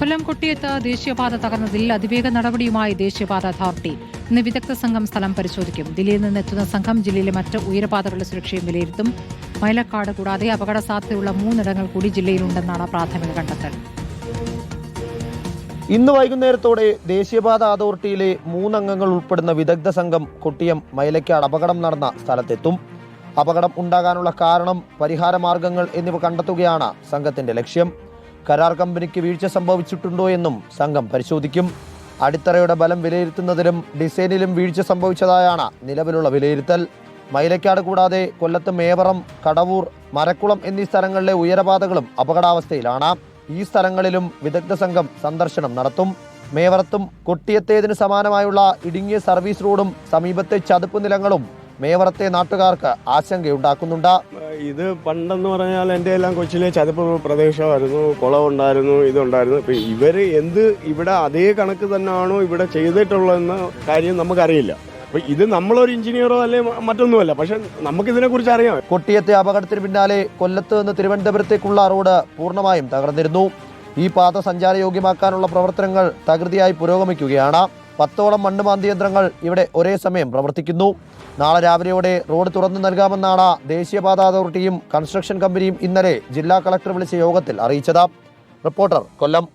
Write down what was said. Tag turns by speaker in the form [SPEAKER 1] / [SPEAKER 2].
[SPEAKER 1] കൊല്ലം കൊട്ടിയത്ത് ദേശീയപാത തകർന്നതിൽ അതിവേഗ നടപടിയുമായി ദേശീയപാത അതോറിറ്റി. ഇന്ന് വിദഗ്ധ സംഘം സ്ഥലം പരിശോധിക്കും. ദില്ലിയിൽ നിന്നെത്തുന്ന സംഘം ജില്ലയിലെ മറ്റ് ഉയരപാതകളുടെ സുരക്ഷയും വിലയിരുത്തും. മൈലക്കാട് കൂടാതെ അപകട സാധ്യതയുള്ള മൂന്നിടങ്ങൾ കൂടി ജില്ലയിലുണ്ടെന്നാണ് പ്രാഥമിക കണ്ടെത്തൽ.
[SPEAKER 2] ഇന്ന് വൈകുന്നേരത്തോടെ ദേശീയപാത അതോറിറ്റിയിലെ മൂന്നംഗങ്ങൾ ഉൾപ്പെടുന്ന വിദഗ്ധ സംഘം കൊട്ടിയം മൈലക്കാട് അപകടം നടന്ന സ്ഥലത്തെത്തും. അപകടം ഉണ്ടാകാനുള്ള കാരണം പരിഹാര മാർഗങ്ങൾ എന്നിവ കണ്ടെത്തുകയാണ് സംഘത്തിന്റെ ലക്ഷ്യം. കരാർ കമ്പനിക്ക് വീഴ്ച സംഭവിച്ചിട്ടുണ്ടോ എന്നും സംഘം പരിശോധിക്കും. അടിത്തറയുടെ ബലം വിലയിരുത്തുന്നതിലും ഡിസൈനിലും വീഴ്ച സംഭവിച്ചതായാണ് നിലവിലുള്ള വിലയിരുത്തൽ. മൈലക്കാട് കൂടാതെ കൊല്ലത്ത് മേവറം കടവൂർ മരക്കുളം എന്നീ സ്ഥലങ്ങളിലെ ഉയരപാതകളും അപകടാവസ്ഥയിലാണ്. ഈ സ്ഥലങ്ങളിലും വിദഗ്ധ സംഘം സന്ദർശനം നടത്തും. മേവറത്തും കൊട്ടിയത്തേതിന് സമാനമായുള്ള ഇടുങ്ങിയ സർവീസ് റോഡും സമീപത്തെ ചതുപ്പ് നിലങ്ങളും മേവറത്തെ നാട്ടുകാർക്ക് ആശങ്കയുണ്ടാക്കുന്നുണ്ട്.
[SPEAKER 3] ഇത് പണ്ടെന്ന് പറഞ്ഞാൽ എന്റെ എല്ലാം കൊച്ചിലെ ചതുപ്പ് പ്രദേശമായിരുന്നു കുളമുണ്ടായിരുന്നു ഇതുണ്ടായിരുന്നു. ഇപ്പം ഇവർ എന്ത് ഇവിടെ അതേ കണക്ക് തന്നെയാണോ ഇവിടെ ചെയ്തിട്ടുള്ളതെന്ന കാര്യം നമുക്കറിയില്ല. അപ്പം ഇത് നമ്മളൊരു എഞ്ചിനീയറോ അല്ലെ മറ്റൊന്നുമല്ല. പക്ഷെ നമുക്കിതിനെക്കുറിച്ച് അറിയാം.
[SPEAKER 2] കൊട്ടിയത്തെ അപകടത്തിന് പിന്നാലെ കൊല്ലത്ത് നിന്ന് തിരുവനന്തപുരത്തേക്കുള്ള റോഡ് പൂർണമായും തകർന്നിരുന്നു. ഈ പാത സഞ്ചാരയോഗ്യമാക്കാനുള്ള പ്രവർത്തനങ്ങൾ തകൃതിയായി പുരോഗമിക്കുകയാണ്. പത്തോളം മണ്ണ് മാന്തി യന്ത്രങ്ങൾ ഇവിടെ ഒരേ സമയം പ്രവർത്തിക്കുന്നു. നാളെ രാവിലെയോടെ റോഡ് തുറന്നു നൽകാമെന്നാണ് ദേശീയപാത അതോറിറ്റിയും കൺസ്ട്രക്ഷൻ കമ്പനിയും ഇന്നലെ ജില്ലാ കളക്ടർ വിളിച്ച യോഗത്തിൽ അറിയിച്ചത്. റിപ്പോർട്ടർ കൊല്ലം.